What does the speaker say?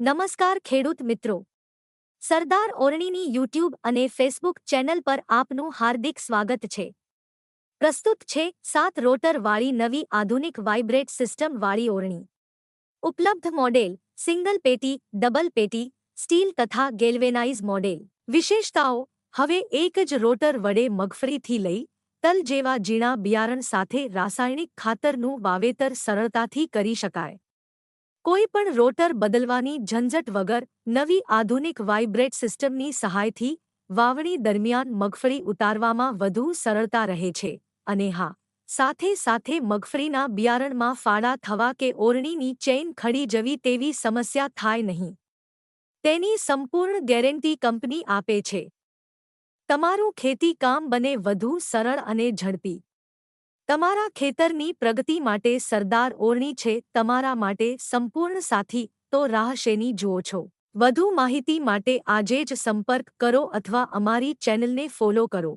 નમસ્કાર ખેડૂત મિત્રો. સરદાર ઓરણીની યુટ્યુબ અને ફેસબુક ચેનલ પર આપનું હાર્દિક સ્વાગત છે. પ્રસ્તુત છે, સાત રોટરવાળી નવી આધુનિક વાઇબ્રેટ સિસ્ટમવાળી ઓરણી. ઉપલબ્ધ મોડેલ, સિંગલ પેટી, ડબલ પેટી, સ્ટીલ તથા ગેલ્વેનાઇઝ મોડેલ. વિશેષતાઓ, હવે એક જ રોટર વડે મગફળીથી લઈ તલ જેવા ઝીણા બિયારણ સાથે રાસાયણિક ખાતરનું વાવેતર સરળતાથી કરી શકાય. કોઈ પણ રોટર બદલવાની ઝંઝટ વગર નવી આધુનિક વાઇબ્રેટ સિસ્ટમની સહાયથી વાવણી દરમિયાન મગફળી ઉતારવામાં વધુ સરળતા રહે છે. અને હા, સાથે સાથે મગફળીના બિયારણમાં ફાળા થવા કે ઓરણીની ચેઇન ખડી જવી તેવી સમસ્યા થાય નહીં. તેની સંપૂર્ણ ગેરંટી કંપની આપે છે. તમારું ખેતી કામ બને વધુ સરળ અને ઝડપી. તમારા ખેતરની પ્રગતિ માટે સરદાર ઓરણી છે, તમારા માટે સંપૂર્ણ સાથી, તો રાહ શેની જુઓ છો? વધુ માહિતી માટે આજે જ સંપર્ક કરો અથવા અમારી ચેનલને ફોલો કરો.